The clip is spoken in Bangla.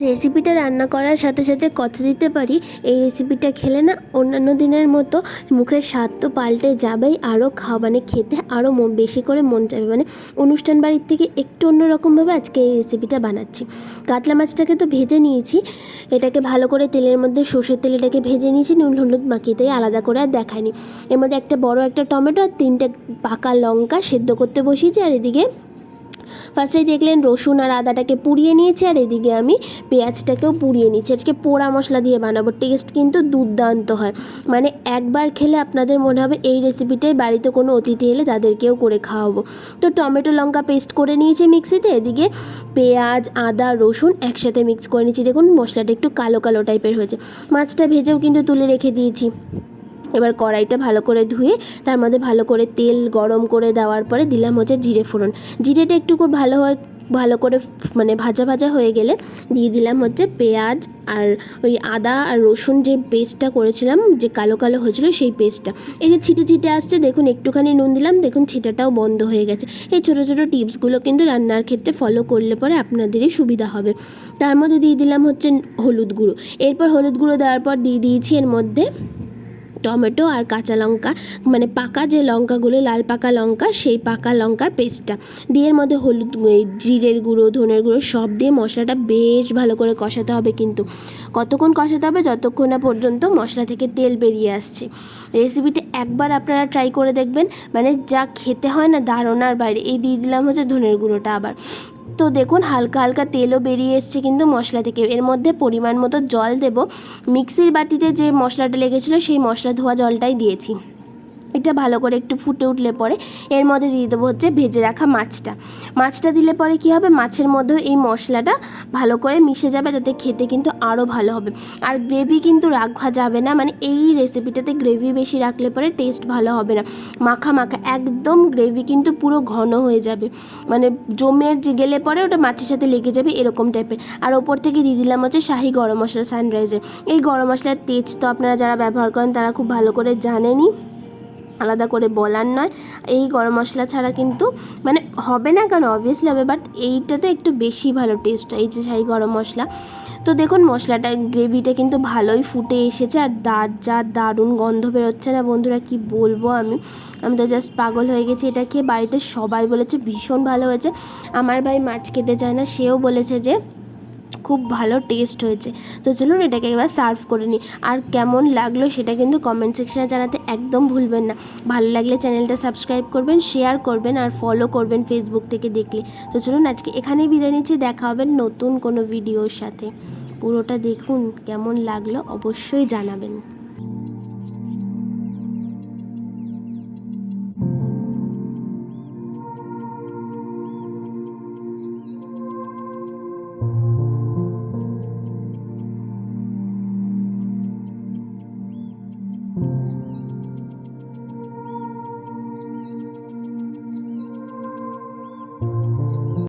রেসিপিটা রান্না করার সাথে সাথে কথা দিতে পারি। এই রেসিপিটা খেলে না অন্যান্য দিনের মতো মুখের স্বাদ তো পাল্টে যাবেই, আরও খাওয়া মানে খেতে আরও বেশি করে মন যাবে মানে অনুষ্ঠান বাড়ির থেকে একটু অন্যরকমভাবে আজকে এই রেসিপিটা বানাচ্ছি। কাতলা মাছটাকে তো ভেজে নিয়েছি, এটাকে ভালো করে তেলের মধ্যে সর্ষের তেল এটাকে ভেজে নিয়েছি, নুন, হলুদ মাখিয়ে দিয়ে আলাদা করে আর দেখায়নি এর মধ্যে একটা বড় একটা টমেটো আর তিনটে পাকা লঙ্কা সেদ্ধ করতে বসিয়েছি, আর এদিকে ফার্স্টেই দেখলেন রসুন আর আদাটাকে পুড়িয়ে নিয়েছি, আর এদিকে আমি পেঁয়াজটাকেও পুড়িয়ে নিচ্ছি। আজকে পোড়া মশলা দিয়ে বানাবো টেস্ট কিন্তু দুর্দান্ত হয়। মানে একবার খেলে আপনাদের মনে হবে এই রেসিপিটাই বাড়িতে কোনো অতিথি এলে তাদেরকেও করে খাওয়াবো। তো টমেটো লঙ্কা পেস্ট করে নিয়েছি মিক্সিতে এদিকে পেঁয়াজ, আদা, রসুন একসাথে মিক্স করে নিয়েছি দেখুন মশলাটা একটু কালো কালো টাইপের হয়েছে। মাছটা ভেজেও কিন্তু তুলে রেখে দিয়েছি। এবার কড়াইটা ভালো করে ধুয়ে তার মধ্যে ভালো করে তেল গরম করে দেওয়ার পরে দিলাম হচ্ছে জিরে ফোড়ন। জিরেটা একটু খুব ভালো হয়, ভালো করে মানে ভাজা ভাজা হয়ে গেলে দিয়ে দিলাম হচ্ছে পেঁয়াজ আর ওই আদা আর রসুন যে পেস্টটা করেছিলাম, যে কালো কালো হয়েছিল সেই পেস্টটা। এই যে ছিটে ছিটে আসছে, দেখুন একটুখানি নুন দিলাম, দেখুন ছিটাটাও বন্ধ হয়ে গেছে। এই ছোটো ছোটো টিপসগুলো কিন্তু রান্নার ক্ষেত্রে ফলো করলে পরে আপনাদেরই সুবিধা হবে। তার মধ্যে দিয়ে দিলাম হচ্ছে হলুদ গুঁড়ো। এরপর হলুদ গুঁড়ো দেওয়ার পর দিয়ে দিয়েছি এর মধ্যে টমেটো আর কাঁচা লঙ্কা মানে পাকা যে লঙ্কাগুলো, লাল পাকা লঙ্কা, সেই পাকা লঙ্কার পেস্টটা। দিয়ে এর মধ্যে হলুদ জিরের গুঁড়ো, ধনের গুঁড়ো, সব দিয়ে মশলাটা বেশ ভালো করে কষাতে হবে কিন্তু। কতক্ষণ কষাতে হবে? যতক্ষণ না পর্যন্ত মশলা থেকে তেল বেরিয়ে আসছে। রেসিপিটা একবার আপনারা ট্রাই করে দেখবেন। মানে যা খেতে হয় না দারুণার বাইরে। এই দিয়ে দিলাম হচ্ছে ধনের গুঁড়োটা আবার। তো দেখুন, হালকা হালকা তেলও বেরিয়ে এসছে কিন্তু মশলা থেকে। এর মধ্যে পরিমাণ মতো জল দেব। মিক্সির বাটিতে যে মশলাটা লেগেছিলো, সেই মশলা ধোয়া জলটাই দিয়েছি। এটা ভালো করে একটু ফুটে উঠলে পরে এর মধ্যে দিয়ে দেবো হচ্ছে ভেজে রাখা মাছটা। মাছটা দিলে পরে কী হবে? মাছের মধ্যেও এই মশলাটা ভালো করে মিশে যাবে তাতে খেতে কিন্তু আরও ভালো হবে। আর গ্রেভি কিন্তু রাখা যাবে না মানে এই রেসিপিটাতে গ্রেভি বেশি রাখলে পরে টেস্ট ভালো হবে না। মাখা মাখা, একদম গ্রেভি কিন্তু পুরো ঘন হয়ে যাবে। মানে জমে গেলে পরে ওটা মাছের সাথে লেগে যাবে এরকম টাইপের আর ওপর থেকে দিয়ে দিলাম হচ্ছে শাহি গরম মশলা সানরাইজের এই গরম মশলার তেজ তো আপনারা যারা ব্যবহার করেন তারা খুব ভালো করে জানেনই। আলাদা করে বলার নয়। এই গরম মশলা ছাড়া কিন্তু মানে হবে না কেন? অবভিয়াসলি হবে বাট এইটাতে একটু বেশি ভালো টেস্ট এই যে শাহি গরম মশলা। তো দেখুন মশলাটা গ্রেভিটা কিন্তু ভালোই ফুটে এসেছে আর দাঁত যা দারুণ গন্ধ বেরোচ্ছে না বন্ধুরা, কি বলব আমি? আমি তো জাস্ট পাগল হয়ে গেছি এটা খেয়ে। বাড়িতে সবাই বলেছে, ভীষণ ভালো হয়েছে। আমার ভাই মাছ খেতে চায় না, সেও বলেছে যে খুব ভালো টেস্ট হয়েছে। তো চলুন এটাকে এবার সার্ভ করে নিই। আর কেমন লাগল সেটা কিন্তু কমেন্ট সেকশনে জানাতে একদম ভুলবেন না। ভালো লাগলে চ্যানেলটা সাবস্ক্রাইব করবেন শেয়ার করবেন আর ফলো করবেন ফেসবুক থেকে দেখলে। তো চলুন আজকে এখানেই বিদায় নিচ্ছি। দেখা হবে নতুন কোনো ভিডিওর সাথে। পুরোটা দেখুন, কেমন লাগল অবশ্যই জানাবেন।